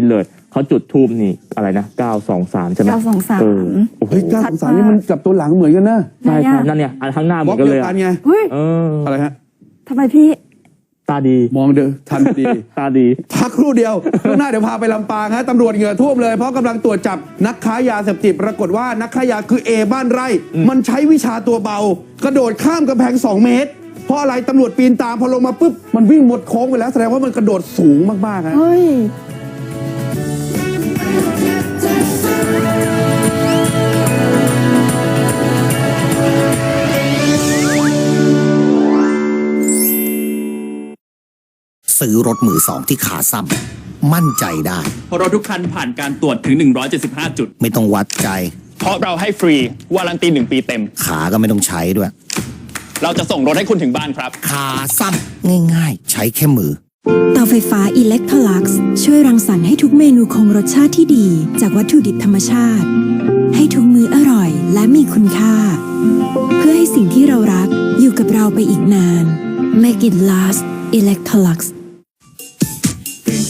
นี้เลย เขาจุดทูบนี่อะไรนะเก้าสองสามใช่ไหมเก้าสองสาม เออโอ้โหเฮ้ยเก้าสงสารนี่มันกับตัวหลังเหมือนกันนะใช่ไหนใช่อะนั่นเนี่ยอันข้างหน้าเหบมืล็ออกนกันเดีเลยยวกัอะนไงเฮ้ยเอออะไรฮะ ทำไมพี่ ตาดีมองเดอทันดี ตาดี พักครู่เดียว ช่วงหน้าเดี๋ยวพาไปลำปางฮะตำรวจเหงื่อท่วมเลย เพราะกำลังตรวจจับนักค้ายาเสพติดปรากฏว่านักค้ายาคือเอบ้านไร่ มันใช้วิชาตัวเบา กระโดดข้ามกำแพง 2 เมตร เพราะอะไรตำรวจปีนตามพอลงมาปุ๊บ มันวิ่งหมดโค้งไปแล้วแสดงว่ามันกระโดดสูงมากๆฮะ เฮ้ย ซื้อรถมือสองที่ขาซ้ำมั่นใจได้ เพราะรถทุกคันผ่านการตรวจถึง 175 จุด ไม่ต้องวัดใจ เพราะเราให้ฟรีวารันตีหนึ่งปีเต็ม ขาก็ไม่ต้องใช้ด้วย เราจะส่งรถให้คุณถึงบ้านครับ ขาซ้ำง่ายๆ ใช้แค่มือเตาไฟฟ้า Electrolux ช่วยรังสรรค์ให้ทุกเมนูคงรสชาติที่ดี จากวัตถุดิบธรรมชาติ ให้ทุกมื้ออร่อยและมีคุณค่า เพื่อให้สิ่งที่เรารักอยู่กับเราไปอีกนาน Make it last Electrolux ตื่น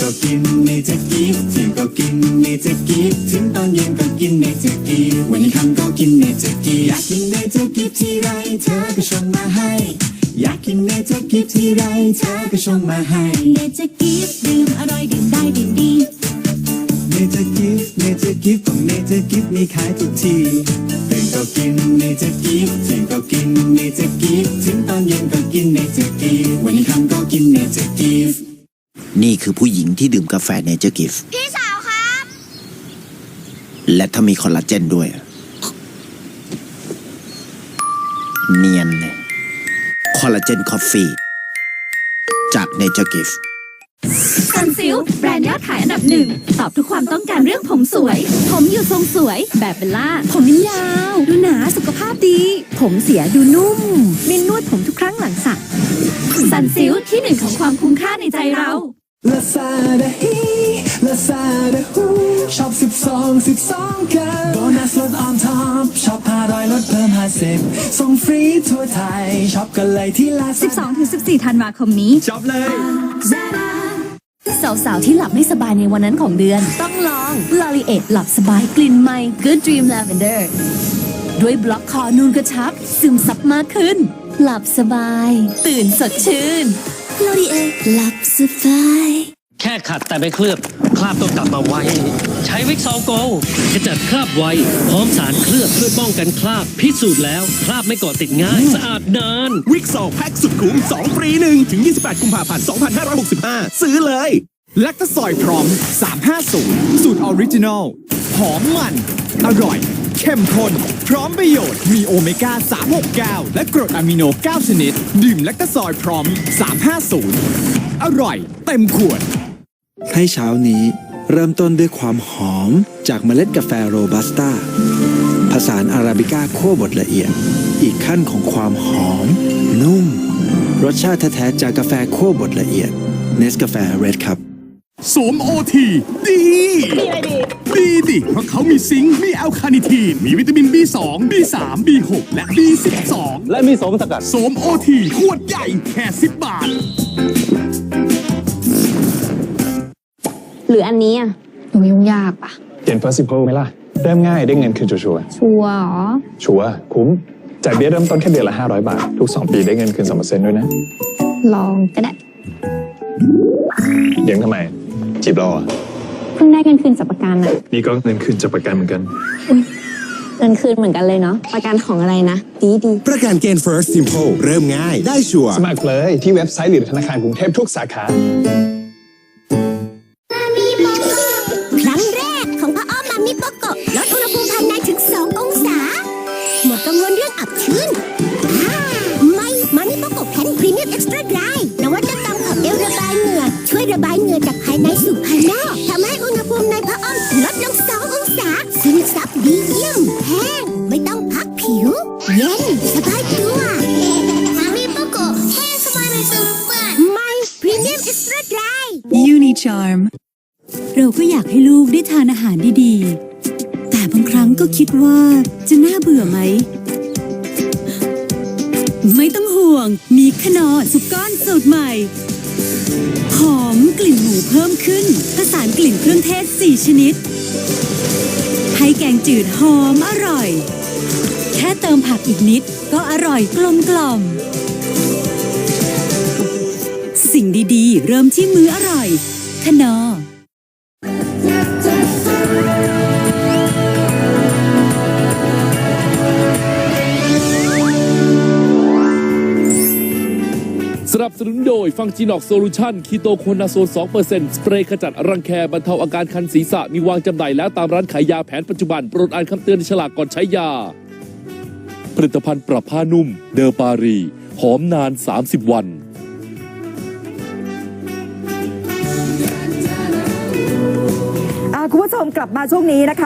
ก็กินเนเจอร์กิฟถึงก็กินเนเจอร์กิฟถึงตอนเย็นก็กินเนเจอร์กิฟวันนี้คำก็กินเนเจอร์กิฟอยากกินเนเจอร์กิฟที่ไรเธอก็ชงมาให้ อยากกินเนเจอร์กิฟที่ไรเธอก็ชงมาให้เนเจอร์กิฟดื่มอร่อยดื่มได้ดื่มดีเนเจอร์กิฟเนเจอร์กิฟของเนเจอร์กิฟมีขายทุกทีตื่นก็กินเนเจอร์กิฟถึงก็กินเนเจอร์กิฟถึงตอนเย็นก็กินเนเจอร์กิฟวันนี้คำก็กินเนเจอร์กิฟ นี่คือผู้หญิงที่ดื่มกาแฟเนเจอร์กิฟพี่สาวครับ และถ้ามีคอลลาเจนด้วย เนียนเลยคอลลาเจนคอฟฟี่ จากเนเจอร์กิฟซันซิลแบรนด์ยอดขายอันดับหนึ่ง ตอบทุกความต้องการเรื่องผมสวย ผมอยู่ทรงสวย แบบเบลล่า ผมยาว ดูหนาสุขภาพดี ผมเสียดูนุ่ม มินนวดผมทุกครั้งหลังสระซันซิลที่หนึ่งของความคุ้มค่าในใจเรา ลาซาด้าฮีลาซาด้าฮูช็อปสิบสองสิบสองกันโบนัสลดออนท็อปช็อปห้าร้อยลดเพิ่มห้าสิบส่งฟรีทั่วไทยช็อปกันเลยที่ลาซา12-14 ธันวาคมนี้ช็อปเลยสาวๆ ที่หลับไม่สบายในวันนั้นของเดือน ต้องลอง l o r i e t หลับสบายกลิ่นใหม่ Good Dream Lavender ด้วยบล็อกคอนูนกระชับ ซึมซับมากขึ้น หลับสบาย ตื่นสดชื่น l o r i e t หลับสบาย แค่ขัดแต่ไม่เคลือบ คราบต้องกลับมาไวใช้วิกซอลโกขจัดคราบไว พร้อมสารเคลือบช่วยป้องกันคราบ พิสูจน์แล้ว คราบไม่เกาะติดง่าย สะอาดนาน วิกซอแพ็กสุดคุ้ม2ฟรี1ถึง 28 กุมภาพันธ์ 2565 ซื้อเลยแลคตาซอยพร้อม 350 สูตรออริจินอลหอมมัน อร่อย เข้มข้นพร้อมประโยชน์ มีโอเมก้า 369 และกรดอะมิโน 9 ชนิด ดื่มแลคตาซอยพร้อม 350 อร่อย เต็มขวด ให้เช้านี้เริ่มต้นด้วยความหอมจากเมล็ดกาแฟโรบัสต้าผสานอาราบิก้าคั่วบดละเอียด อีกขั้นของความหอม นุ่ม รสชาติแท้ๆจากกาแฟคั่วบดละเอียดเนสกาแฟเรดครับสวมโอทีดีดีอะไรดี ดีดิ เพราะเขามีซิงค์ มีแอลคาเนิทีน มีวิตามิน B2 B3 B6 และ B12 และมีสมสกัดสวมโอทีขวดใหญ่แค่10บาท หรืออันนี้อะดูยุ่งยากปะเขียน principal ไหมล่ะเริ่มง่ายได้เงินคืนชัวร์ชัวร์เหรอ ๆชัวร์คุ้มจ่ายเบี้ยเริ่มต้นแค่เดือนละ 500 บาท ทุก 2 ปีได้เงินคืน2%ด้วยนะลองก็ได้ เลี้ยงทำไม จีบเราอะเพิ่งได้เงินคืนจากประกันอะนี่ก็เงินคืนจากประกันเหมือนกัน เงินคืนเหมือนกันเลยเนาะประกันของอะไรนะ ดีดีประกันเกณฑ์ first simple เริ่มง่าย ได้ชัวร์สมัครเลยที่เว็บไซต์หรือธนาคารกรุงเทพทุกสาขา ครั้งแรกของพ่ออ้อมมามิโปโกะลดอุณหภูมิภายในถึง 2 องศา หมดกังวลเรื่องอับชื้นอ่าไม่มามิโปโกะแผ่นพรีเมียมเอ็กซ์ตร้าไดรนวัตกรรมของเอลระบายเหงื่อช่วยระบายเหงื่อจากภาย ในสู่ภายนอกทำให้อุณหภูมิในพ่ออ้อมลดลง2ององศาซึมซับดีเยี่ยมแห้งไม่ต้องพักผิว เย็นสบายตัวมามิโปโกะแห้งสบายไม่ซึมเปื้อนไม่พรีเมียมเอ็กซ์ตร้าไดร Unicharm เราก็อยากให้ลูกได้ทานอาหารดีๆ แต่บางครั้งก็คิดว่าจะน่าเบื่อไหม ไม่ต้องห่วง มีขนอสุกก้อนสูตรใหม่ หอมกลิ่นหมูเพิ่มขึ้น ผสานกลิ่นเครื่องเทศ 4 ชนิด ให้แกงจืดหอมอร่อย แค่เติมผักอีกนิดก็อร่อยกลมกล่อม สิ่งดีๆ เริ่มที่มื้ออร่อยขนอ นับสนุนโดยฟังจีนอกโซลูชันคีโตโคนาโซล2%สเปรย์ขจัดรังแคบรรเทาอาการคันศีรษะมีวางจำหน่ายแล้วตามร้านขายยาแผนปัจจุบัน โปรดอ่านคำเตือนในฉลากก่อนใช้ยา ผลิตภัณฑ์ปรับผ้านุ่ม เดอปารี หอมนาน 30 วันคุณผู้ชมกลับมาช่วงนี้นะคะ